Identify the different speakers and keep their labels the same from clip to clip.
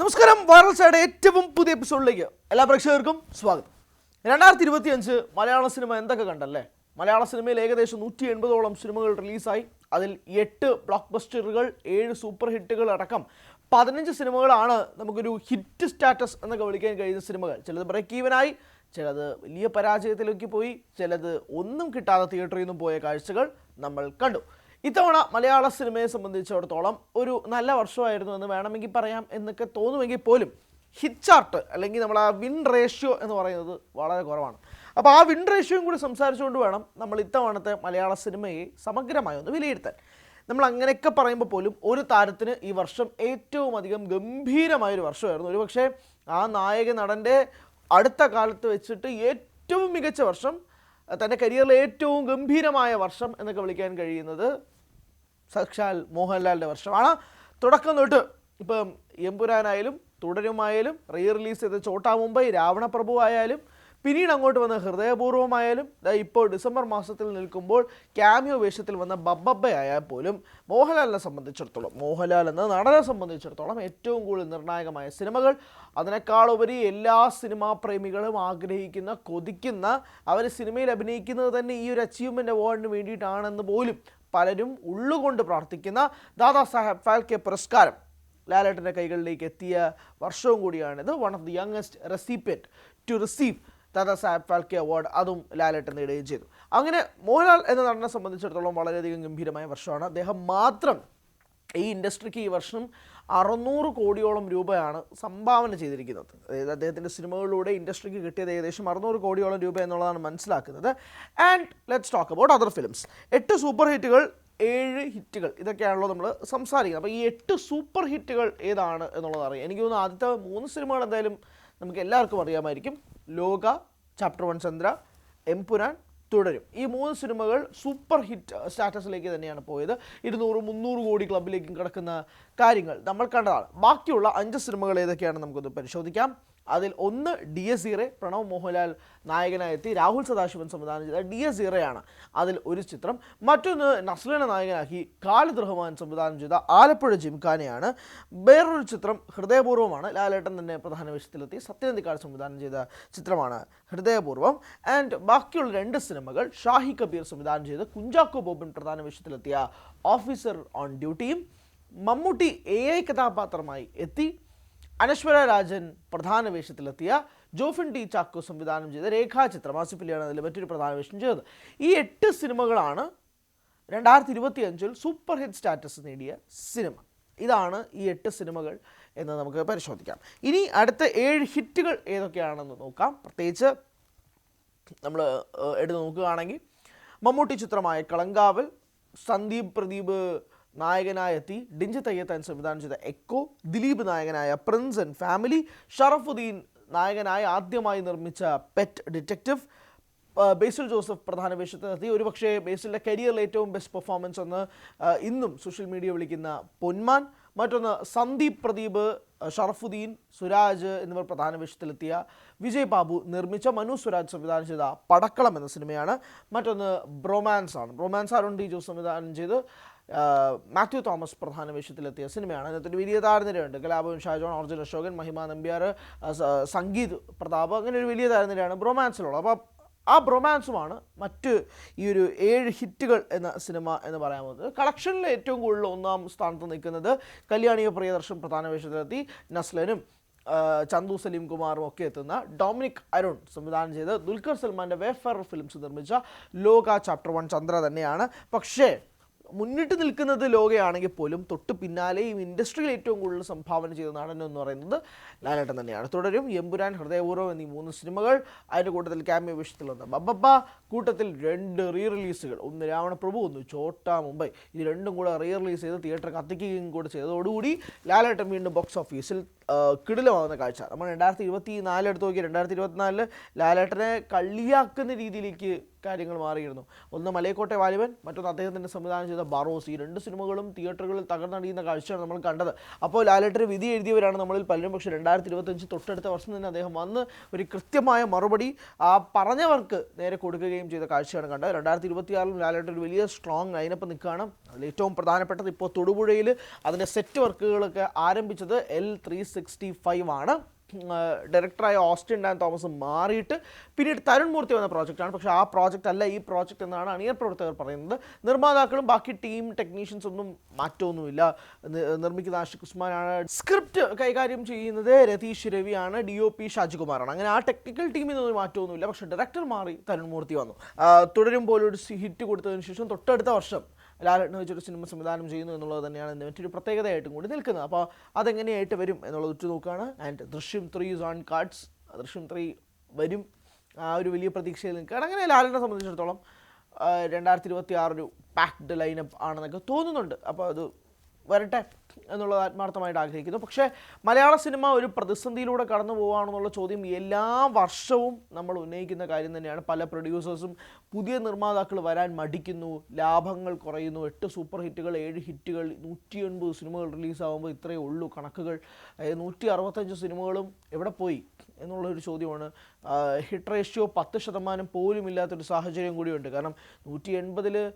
Speaker 1: നമസ്കാരം viral side ഏറ്റവും പുതിയ എപ്പിസോഡിലേക്ക് എല്ലാ പ്രേക്ഷകർക്കും സ്വാഗതം. രണ്ടായിരത്തി ഇരുപത്തി അഞ്ച് മലയാള സിനിമ എന്തൊക്കെ കണ്ടല്ലേ? മലയാള സിനിമയിൽ ഏകദേശം നൂറ്റി എൺപതോളം സിനിമകൾ റിലീസായി അതിൽ എട്ട് ബ്ലോക്ക് ബസ്റ്ററുകൾ ഏഴ് സൂപ്പർ ഹിറ്റുകൾ അടക്കം പതിനഞ്ച് സിനിമകളാണ് നമുക്കൊരു ഹിറ്റ് സ്റ്റാറ്റസ് എന്നൊക്കെ വിളിക്കാൻ കഴിയുന്ന സിനിമകൾ. ചിലത് ബ്രേക്ക് ഈവനായി ചിലത് വലിയ പരാജയത്തിലേക്ക് പോയി ചിലത് ഒന്നും കിട്ടാതെ തിയേറ്ററിൽ നിന്നും പോയ കാഴ്ചകൾ നമ്മൾ കണ്ടു. ഇത്തവണ മലയാള സിനിമയെ സംബന്ധിച്ചിടത്തോളം ഒരു നല്ല വർഷമായിരുന്നു എന്ന് വേണമെങ്കിൽ പറയാം എന്നൊക്കെ തോന്നുമെങ്കിൽ പോലും ഹിറ്റ് ചാർട്ട് അല്ലെങ്കിൽ നമ്മൾ ആ വിൻ റേഷ്യോ എന്ന് പറയുന്നത് വളരെ കുറവാണ്. അപ്പോൾ ആ വിൻ റേഷ്യോയും കൂടി സംസാരിച്ചുകൊണ്ട് വേണം നമ്മൾ ഇത്തവണത്തെ മലയാള സിനിമയെ സമഗ്രമായി ഒന്ന് വിലയിരുത്താൻ. നമ്മൾ അങ്ങനെയൊക്കെ പറയുമ്പോൾ പോലും ഒരു താരത്തിന് ഈ വർഷം ഏറ്റവും അധികം ഗംഭീരമായൊരു വർഷമായിരുന്നു. ഒരുപക്ഷേ ആ നായക നടന്റെ അടുത്ത കാലത്ത് വെച്ചിട്ട് ഏറ്റവും മികച്ച വർഷം തന്റെ കരിയറിലെ ഏറ്റവും ഗംഭീരമായ വർഷം എന്നൊക്കെ വിളിക്കാൻ കഴിയുന്നത് സാക്ഷാൽ മോഹൻലാലിന്റെ വർഷമാണ്. തുടക്കം തൊട്ട് ഇപ്പം എമ്പുരാനായാലും തുടരുമായാലും റീ റിലീസ് ചെയ്ത ചോട്ടാ മുംബൈ രാവണപ്രഭു ആയാലും പിന്നീട് അങ്ങോട്ട് വന്ന ഹൃദയപൂർവമായാലും ഇപ്പോൾ ഡിസംബർ മാസത്തിൽ നിൽക്കുമ്പോൾ ക്യാമിയോ വേഷത്തിൽ വന്ന ബബ്ബബ്ബയായാൽ പോലും മോഹൻലാലിനെ സംബന്ധിച്ചിടത്തോളം മോഹൻലാൽ എന്ന നടനെ സംബന്ധിച്ചിടത്തോളം ഏറ്റവും കൂടുതൽ നിർണായകമായ സിനിമകൾ അതിനേക്കാളുപരി എല്ലാ സിനിമാ പ്രേമികളും ആഗ്രഹിക്കുന്ന കൊതിക്കുന്ന അവർ സിനിമയിൽ അഭിനയിക്കുന്നത് തന്നെ ഈ ഒരു അച്ചീവ്മെന്റ് അവാർഡിന് വേണ്ടിയിട്ടാണെന്ന് പോലും പലരും ഉള്ളുകൊണ്ട് പ്രാർത്ഥിക്കുന്ന ദാദാ സാഹേബ് ഫാൽക്കെ പുരസ്കാരം ലാലേട്ടന്റെ കൈകളിലേക്ക് എത്തിയ വർഷവും കൂടിയാണിത്. One of the youngest recipient to receive Dada Saheb Phalke award അതും ലാലേട്ടൻ നേടുകയും ചെയ്തു. അങ്ങനെ മോഹൻലാൽ എന്ന നടനെ സംബന്ധിച്ചിടത്തോളം വളരെയധികം ഗംഭീരമായ വർഷമാണ്. അദ്ദേഹം മാത്രം ഈ ഇൻഡസ്ട്രിക്ക് ഈ വർഷം അറുന്നൂറ് കോടിയോളം രൂപയാണ് സംഭാവന ചെയ്തിരിക്കുന്നത്. അതായത് അദ്ദേഹത്തിന്റെ സിനിമകളിലൂടെ ഇൻഡസ്ട്രിക്ക് കിട്ടിയത് ഏകദേശം അറുന്നൂറ് കോടിയോളം രൂപ എന്നുള്ളതാണ് മനസ്സിലാക്കുന്നത്. And let's talk about other films എട്ട് സൂപ്പർ ഹിറ്റുകൾ ഏഴ് ഹിറ്റുകൾ. ഇതൊക്കെയാണല്ലോ നമ്മൾ സംസാരിക്കുന്നത്. അപ്പോൾ ഈ എട്ട് സൂപ്പർ ഹിറ്റുകൾ ഏതാണ് എന്നുള്ളത് അറിയാം. എനിക്ക് തോന്നുന്നു ആദ്യത്തെ മൂന്ന് സിനിമകൾ എന്തായാലും നമുക്ക് എല്ലാവർക്കും അറിയാമായിരിക്കും. ലോക ചാപ്റ്റർ വൺ ചന്ദ്ര എംപുരാൻ തുടരും. ഈ മൂന്ന് സിനിമകൾ സൂപ്പർ ഹിറ്റ് സ്റ്റാറ്റസിലേക്ക് തന്നെയാണ് പോയത്. ഇരുന്നൂറ് മുന്നൂറ് കോടി ക്ലബിലേക്കും കിടക്കുന്ന കാര്യങ്ങൾ നമ്മൾ കണ്ടതാണ്. ബാക്കിയുള്ള അഞ്ച് സിനിമകൾ ഏതൊക്കെയാണ് നമുക്കൊന്ന് പരിശോധിക്കാം. അതിൽ ഒന്ന് ഡി എസ് സീറെ പ്രണവ് മോഹൻലാൽ നായകനായി എത്തി രാഹുൽ സദാശിവൻ സംവിധാനം ചെയ്ത ഡി എസ് സീറയാണ് അതിൽ ഒരു ചിത്രം. മറ്റൊന്ന് നസ്ലിനെ നായകനാക്കി ഖാലിദ് റഹ്മാൻ സംവിധാനം ചെയ്ത ആലപ്പുഴ ജിംഖാനയാണ്. വേറൊരു ചിത്രം ഹൃദയപൂർവമാണ് ലാലേട്ടൻ തന്നെ പ്രധാന വേഷത്തിലെത്തി സത്യനന്ദിക്കാട് സംവിധാനം ചെയ്ത ചിത്രമാണ് ഹൃദയപൂർവം ആൻഡ് ബാക്കിയുള്ള രണ്ട് സിനിമകൾ ഷാഹി കബീർ സംവിധാനം ചെയ്ത് കുഞ്ചാക്കോ ബോബൻ പ്രധാന വേഷത്തിലെത്തിയ ഓഫീസർ ഓൺ ഡ്യൂട്ടിയും മമ്മൂട്ടി എ ഐ കഥാപാത്രമായി എത്തി. അനശ്വര രാജൻ പ്രധാന വേഷത്തിലെത്തിയ ജോഫിൻ ടി ചാക്കോ സംവിധാനം ചെയ്ത രേഖാചിത്രം ആസിഫലിയാണ് അതിൽ മറ്റൊരു പ്രധാന വേഷം ചെയ്തത്. ഈ എട്ട് സിനിമകളാണ് രണ്ടായിരത്തി ഇരുപത്തി അഞ്ചിൽ സൂപ്പർ ഹിറ്റ് സ്റ്റാറ്റസ് നേടിയ സിനിമ. ഇതാണ് ഈ എട്ട് സിനിമകൾ എന്ന് നമുക്ക് പരിശോധിക്കാം. ഇനി അടുത്ത ഏഴ് ഹിറ്റുകൾ ഏതൊക്കെയാണെന്ന് നോക്കാം. പ്രത്യേകിച്ച് നമ്മൾ എടുത്ത് നോക്കുകയാണെങ്കിൽ മമ്മൂട്ടി ചിത്രമായ കളങ്കാവൽ സന്ദീപ് പ്രദീപ് നായകനായി എത്തി ഡിഞ്ചി തയ്യത്താൻ സംവിധാനം ചെയ്ത എക്കോ ദിലീപ് നായകനായ പ്രിൻസ് ആൻഡ് ഫാമിലി ഷറഫുദ്ദീൻ നായകനായി ആദ്യമായി നിർമ്മിച്ച പെറ്റ് ഡിറ്റക്റ്റീവ് ബേസിൽ ജോസഫ് പ്രധാന വേഷത്തിനെത്തി ഒരുപക്ഷേ ബേസിലിന്റെ കരിയറിൽ ഏറ്റവും ബെസ്റ്റ് പെർഫോമൻസ് എന്ന് ഇന്നും സോഷ്യൽ മീഡിയ വിളിക്കുന്ന പൊന്മാൻ. മറ്റൊന്ന് സന്ദീപ് പ്രദീപ് ഷറഫുദ്ദീൻ സുരാജ് എന്നിവർ പ്രധാന വേഷത്തിലെത്തിയ വിജയ് ബാബു നിർമ്മിച്ച മനു സുരാജ് സംവിധാനം ചെയ്ത പടക്കളം എന്ന സിനിമയാണ്. മറ്റൊന്ന് ബ്രൊമാൻസ് ആണ് ബ്രൊമാൻസ് അരുൺ ഡി ജോസ് സംവിധാനം ചെയ്ത് മാത്യു തോമസ് പ്രധാന വേഷത്തിലെത്തിയ സിനിമയാണ്. അതിനകത്തൊരു വലിയ താരനിരയുണ്ട്. കലാഭവൻ ഷാജോൺ ഓർജുൻ അശോകൻ മഹിമ നമ്പ്യാർ സംഗീത് പ്രതാപ് അങ്ങനെ ഒരു വലിയ താരനിരയാണ് ബ്രൊമാൻസിലുള്ളത്. അപ്പോൾ ആ ബ്രൊമാൻസുമാണ് മറ്റ് ഈ ഒരു ഏഴ് ഹിറ്റുകൾ എന്ന സിനിമ എന്ന് പറയാൻ പോകുന്നത്. കളക്ഷനിൽ ഏറ്റവും കൂടുതൽ ഒന്നാം സ്ഥാനത്ത് നിൽക്കുന്നത് കല്യാണിയ പ്രിയദർശൻ പ്രധാന വേഷത്തിലെത്തി നസ്ലനും ചന്തു സലീം കുമാറും ഒക്കെ എത്തുന്ന ഡൊമിനിക് അരുൺ സംവിധാനം ചെയ്ത് ദുൽഖർ സൽമാന്റെ വേഫർ ഫിലിംസ് നിർമ്മിച്ച ലോക ചാപ്റ്റർ വൺ ചന്ദ്ര തന്നെയാണ്. പക്ഷേ മുന്നിട്ട് നിൽക്കുന്നത് ലോകയാണെങ്കിൽ പോലും തൊട്ട് പിന്നാലെ ഈ ഇൻഡസ്ട്രിയിൽ ഏറ്റവും കൂടുതൽ സംഭാവന ചെയ്ത നടൻ എന്ന് പറയുന്നത് ലാലേട്ടൻ തന്നെയാണ്. തുടരും എമ്പുരാൻ ഹൃദയപൂർവം എന്നീ മൂന്ന് സിനിമകൾ അതിന്റെ കൂട്ടത്തിൽ ക്യാമ്യ വേഷത്തിൽ വന്ന ബബ്ബ കൂട്ടത്തിൽ രണ്ട് റീ റിലീസുകൾ ഒന്ന് രാവണപ്രഭു ഒന്ന് ചോട്ട മുംബൈ. ഇത് രണ്ടും കൂടെ റീ റിലീസ് ചെയ്ത് തിയേറ്റർ കത്തിക്കുകയും കൂടെ ചെയ്തതോടുകൂടി ലാലേട്ടൻ വീണ്ടും ബോക്സ് ഓഫീസിൽ കിടിലമാവുന്ന കാഴ്ച. നമ്മൾ രണ്ടായിരത്തി ഇരുപത്തി നാല് എടുത്ത് നോക്കി രണ്ടായിരത്തി ഇരുപത്തിനാലിൽ ലാലേട്ടനെ കളിയാക്കുന്ന രീതിയിലേക്ക് കാര്യങ്ങൾ മാറിയിരുന്നു. ഒന്ന് മലയക്കോട്ടെ വാലിബൻ മറ്റൊന്ന് അദ്ദേഹത്തിന്റെ സംവിധാനം ചെയ്ത ബറോസ്. ഈ രണ്ട് സിനിമകളും തിയേറ്ററുകളിൽ തകർന്നടിയുന്ന കാഴ്ചയാണ് നമ്മൾ കണ്ടത്. അപ്പോൾ ലാലേട്ടർ വിധി എഴുതിയവരാണ് നമ്മളിൽ പലരും. പക്ഷേ രണ്ടായിരത്തി ഇരുപത്തഞ്ച് തൊട്ടടുത്ത വർഷം തന്നെ അദ്ദേഹം വന്ന് ഒരു കൃത്യമായ മറുപടി ആ പറഞ്ഞവർക്ക് നേരെ കൊടുക്കുകയും ചെയ്ത കാഴ്ചയാണ് കണ്ടത്. രണ്ടായിരത്തി ഇരുപത്തിയാറിലും ലാലേട്ടർ ഒരു വലിയ സ്ട്രോങ് ലൈനപ്പ് നിൽക്കുകയാണ്. അതിൽ ഏറ്റവും പ്രധാനപ്പെട്ടത് ഇപ്പോൾ തൊടുപുഴയിൽ അതിന്റെ സെറ്റ് വർക്കുകളൊക്കെ ആരംഭിച്ചത് എൽ ത്രീ സിക്സ്റ്റി ഫൈവ് ആണ്. ഡയറക്ടറായ ഓസ്റ്റിൻ ഡാൻ തോമസ് മാറിയിട്ട് പിന്നീട് തരുൺ മൂർത്തി വന്ന പ്രോജക്റ്റാണ് പക്ഷേ ആ പ്രോജക്റ്റ് അല്ല ഈ പ്രോജക്റ്റ് എന്നാണ് അണിയർ പ്രവർത്തകർ പറയുന്നത്. നിർമ്മാതാക്കളും ബാക്കി ടീം ടെക്നീഷ്യൻസ് ഒന്നും മാറ്റമൊന്നുമില്ല. നിർമ്മിക്കുന്ന ആഷിഖ് ഉസ്മാനാണ് സ്ക്രിപ്റ്റ് കൈകാര്യം ചെയ്യുന്നത്. രതീഷ് രവിയാണ് ഡി ഒ പി ഷാജികുമാറാണ്. അങ്ങനെ ആ ടെക്നിക്കൽ ടീമിൽ നിന്നൊരു മാറ്റമൊന്നുമില്ല. പക്ഷേ ഡയറക്ടർ മാറി തരുൺ മൂർത്തി വന്നു. തുടരും പോലൊരു ഹിറ്റ് കൊടുത്തതിന് ശേഷം തൊട്ടടുത്ത വർഷം ലാലട്ടിനെ വെച്ചൊരു സിനിമ സംവിധാനം ചെയ്യുന്നു എന്നുള്ളത് തന്നെയാണ് ഇതിന്റെ മറ്റൊരു പ്രത്യേകതയായിട്ടും കൂടി നിൽക്കുന്നത്. അപ്പോൾ അതെങ്ങനെയായിട്ട് വരും എന്നുള്ളത് ഉറ്റു നോക്കുകയാണ് and Drishyam three is on cards. Drishyam three വരും. ആ ഒരു വലിയ പ്രതീക്ഷയിൽ നിൽക്കുകയാണ്. അങ്ങനെ ലാലിനെ സംബന്ധിച്ചിടത്തോളം രണ്ടായിരത്തി ഇരുപത്തി ആറൊരു പാക്ഡ് ലൈനപ്പ് ആണെന്നൊക്കെ തോന്നുന്നുണ്ട്. അപ്പോൾ അത് വരട്ടെ എന്നുള്ളത് ആത്മാർത്ഥമായിട്ട് ആഗ്രഹിക്കുന്നു. പക്ഷേ മലയാള സിനിമ ഒരു പ്രതിസന്ധിയിലൂടെ കടന്നു പോവുകയാണെന്നുള്ള ചോദ്യം എല്ലാ വർഷവും നമ്മൾ ഉന്നയിക്കുന്ന കാര്യം തന്നെയാണ്. പല പ്രൊഡ്യൂസേഴ്സും പുതിയ നിർമ്മാതാക്കൾ വരാൻ മടിക്കുന്നു ലാഭങ്ങൾ കുറയുന്നു. എട്ട് സൂപ്പർ ഹിറ്റുകൾ ഏഴ് ഹിറ്റുകൾ നൂറ്റി എൺപത് സിനിമകൾ റിലീസാകുമ്പോൾ ഇത്രയേ ഉള്ളൂ കണക്കുകൾ. നൂറ്റി അറുപത്തഞ്ച് സിനിമകളും എവിടെ പോയി? എന്നുള്ളൊരു ചോദ്യമാണ്. ഹിറ്റ് റേഷ്യോ പത്ത് ശതമാനം പോലും ഇല്ലാത്തൊരു സാഹചര്യം കൂടിയുണ്ട്. കാരണം നൂറ്റി എൺപതിൽ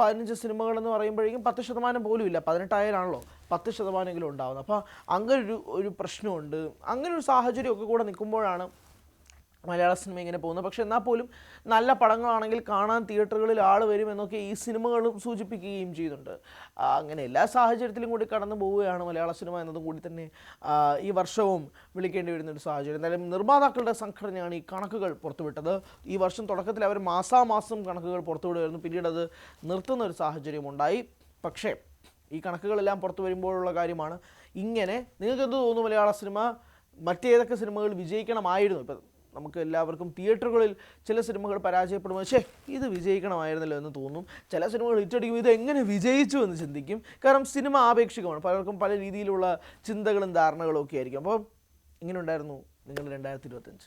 Speaker 1: പതിനഞ്ച് സിനിമകളെന്ന് പറയുമ്പോഴേക്കും പത്ത് ശതമാനം പോലും ഇല്ല. പതിനെട്ടായിരമാണല്ലോ പത്ത് ശതമാനമെങ്കിലും ഉണ്ടാവുന്നത്. അപ്പോൾ അങ്ങനൊരു ഒരു പ്രശ്നമുണ്ട്. അങ്ങനൊരു സാഹചര്യമൊക്കെ കൂടെ നിൽക്കുമ്പോഴാണ് മലയാള സിനിമ ഇങ്ങനെ പോകുന്നത് പക്ഷെ എന്നാൽ പോലും നല്ല പടങ്ങളാണെങ്കിൽ കാണാൻ തിയേറ്ററുകളിൽ ആൾ വരും എന്നൊക്കെ ഈ സിനിമകളും സൂചിപ്പിക്കുകയും ചെയ്യുന്നുണ്ട്. അങ്ങനെ എല്ലാ സാഹചര്യത്തിലും കൂടി കടന്നു പോവുകയാണ് മലയാള സിനിമ എന്നതും കൂടി തന്നെ ഈ വർഷവും വിളിക്കേണ്ടി വരുന്ന ഒരു സാഹചര്യം. എന്തായാലും നിർമ്മാതാക്കളുടെ സംഘടനയാണ് ഈ കണക്കുകൾ പുറത്തുവിട്ടത്. ഈ വർഷം തുടക്കത്തിൽ അവർ മാസാമാസം കണക്കുകൾ പുറത്തുവിടുമായിരുന്നു പിന്നീട് അത് നിർത്തുന്ന ഒരു സാഹചര്യം ഉണ്ടായി. പക്ഷേ ഈ കണക്കുകളെല്ലാം പുറത്തു വരുമ്പോഴുള്ള കാര്യമാണ് ഇങ്ങനെ. നിങ്ങൾക്ക് എന്ത് തോന്നുന്നു മലയാള സിനിമ മറ്റേതൊക്കെ സിനിമകൾ വിജയിക്കണമായിരുന്നു. ഇപ്പം നമുക്ക് എല്ലാവർക്കും തിയേറ്ററുകളിൽ ചില സിനിമകൾ പരാജയപ്പെടുമ്പോൾ പക്ഷേ ഇത് വിജയിക്കണമായിരുന്നല്ലോ എന്ന് തോന്നും. ചില സിനിമകൾ ഹിറ്റടിക്കും ഇത് എങ്ങനെ വിജയിച്ചു എന്ന് ചിന്തിക്കും. കാരണം സിനിമ ആപേക്ഷികമാണ്. പലർക്കും പല രീതിയിലുള്ള ചിന്തകളും ധാരണകളും ഒക്കെ ആയിരിക്കും. അപ്പോൾ ഇങ്ങനെ ഉണ്ടായിരുന്നു നിങ്ങൾ രണ്ടായിരത്തി ഇരുപത്തഞ്ച്